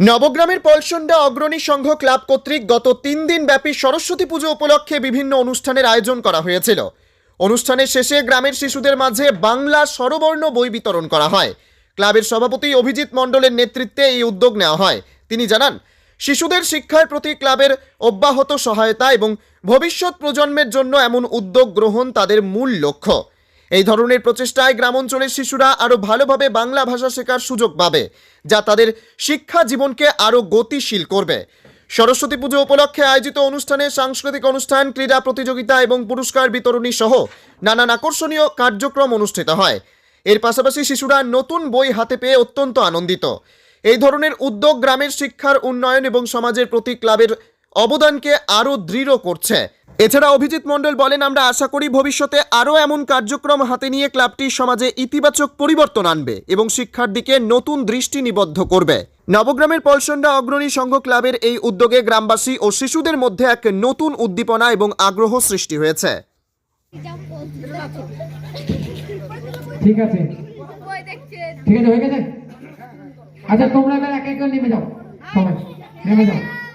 নবগ্রামের পলসন্ডা অগ্রণী সংঘ ক্লাব কর্তৃক গত তিন দিন ব্যাপী সরস্বতী পুজো উপলক্ষে বিভিন্ন অনুষ্ঠানের আয়োজন করা হয়েছিল। অনুষ্ঠানের শেষে গ্রামের শিশুদের মাঝে বাংলা স্বরবর্ণ বই বিতরণ করা হয়। ক্লাবের সভাপতি অভিজিৎ মণ্ডলের নেতৃত্বে এই উদ্যোগ নেওয়া হয়। তিনি জানান, শিশুদের শিক্ষার প্রতি ক্লাবের অব্যাহত সহায়তা এবং ভবিষ্যৎ প্রজন্মের জন্য এমন উদ্যোগ গ্রহণ তাদের মূল লক্ষ্য। এই ধরনের প্রচেষ্টায় গ্রামাঞ্চলের শিশুরা আরও ভালোভাবে বাংলা ভাষা শেখার সুযোগ পাবে, যা তাদের শিক্ষা জীবনকে আরও গতিশীল করবে। সরস্বতী পুজো উপলক্ষে আয়োজিত অনুষ্ঠানে সাংস্কৃতিক অনুষ্ঠান, ক্রীড়া প্রতিযোগিতা এবং পুরস্কার বিতরণী সহ নানান আকর্ষণীয় কার্যক্রম অনুষ্ঠিত হয়। এর পাশাপাশি শিশুরা নতুন বই হাতে পেয়ে অত্যন্ত আনন্দিত। এই ধরনের উদ্যোগ গ্রামের শিক্ষার উন্নয়ন এবং সমাজের প্রতি ক্লাবের অবদানকে আরও দৃঢ় করছে। এছাড়া অভিজিৎ মণ্ডল বলেন, আমরা আশা করি ভবিষ্যতে আরও এমন কার্যক্রম হাতে নিয়ে ক্লাবটি সমাজে ইতিবাচক পরিবর্তন আনবে এবং শিক্ষার দিকে নতুন দৃষ্টি নিবদ্ধ করবে। নবগ্রামের পলসন্ডা অগ্রণী সংঘ ক্লাবের এই উদ্যোগে গ্রামবাসী ও শিশুদের মধ্যে এক নতুন উদ্দীপনা এবং আগ্রহ সৃষ্টি হয়েছে। ঠিক আছে। ঠিক আছে, হয়ে গেছে? আচ্ছা তোমরা এবার এক এক নেমে যাও। সবাই, নেমে যাও।